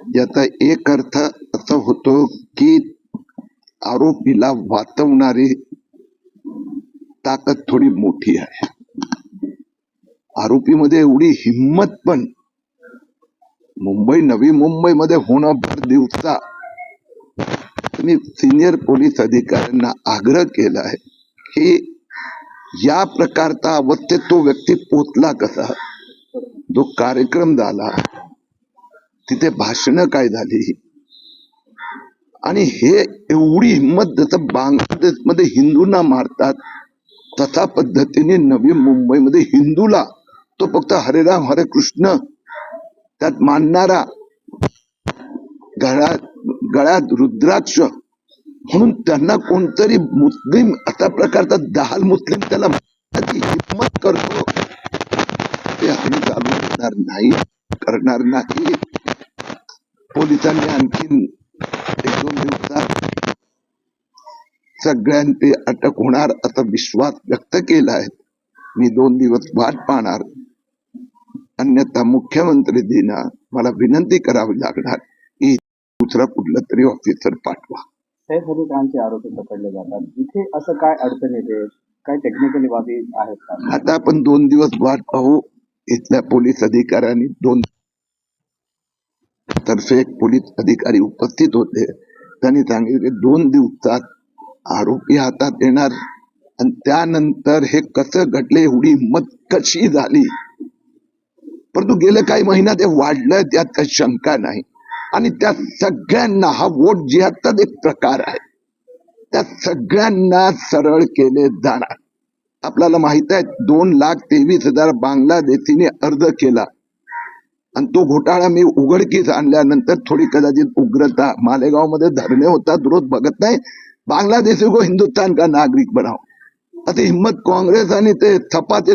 याचा एक अर्थ असा होतो की आरोपीला वाचवणारी ताकद थोडी मोठी आहे. आरोपीमध्ये एवढी हिंमत पण मुंबई नवी मुंबईमध्ये होणं भर दिवसा मी सिनियर पोलीस अधिकाऱ्यांना आग्रह केला आहे की या प्रकारचा अवस्थेत तो व्यक्ती पोचला कसा? जो कार्यक्रम झाला तिथे भाषणं काय झाली? आणि हे एवढी हिंमत जसं बांगलादेशमध्ये हिंदूंना मारतात तसा पद्धतीने नवी मुंबईमध्ये हिंदूला तो फक्त हरे राम हरे कृष्ण त्यात मानणारा गळ्यात गळ्यात रुद्राक्ष म्हणून त्यांना कोणतरी मुस्लिम अशा प्रकारचा दहाल मुस्लिम त्याला मारण्याची हिंमत करतो. ते आम्ही चालू करणार नाही करणार नाही. पोलिसांनी आणखीन एक दोन दिवसात सगळ्यांची अटक होणार असा विश्वास व्यक्त केला आहे. मी दोन दिवस वाट पाहणार. अन्यथा मुख्यमंत्रीजींना मला विनंती करावी लागणार. की दुसरा कुठलं तरी ऑफिसर पाठवा. आरोपी पकडले जातात इथे असं काय अडचण येते? काय टेक्निकली बाबी आहेत आता आपण दोन दिवस वाट पाहू. इथल्या पोलीस अधिकाऱ्यांनी दोन तर्फे एक पोलीस अधिकारी उपस्थित होते. त्यांनी सांगितले दोन दिवसात आरोपी हातात येणार. आणि त्यानंतर हे कसं घडले एवढी हिंमत कशी झाली? परंतु गेले काही महिन्यात हे वाढलं त्यात काही शंका नाही. आणि त्या सगळ्यांना हा वोट जिहादचाच एक प्रकार आहे. त्या सगळ्यांना सरळ केले जाणार. आपल्याला माहीत आहे दोन लाख तेवीस हजार बांगलादेशीने अर्ज केला. तो घोटाळा मी उघडकीस आणल्यानंतर थोडी कदाचित उग्रता मालेगावमध्ये धरणे होतात रोज बघत नाही. बांगलादेशी को हिंदुस्तान का नागरिक बनाव आता हिम्मत काँग्रेस आणि ते थपाचे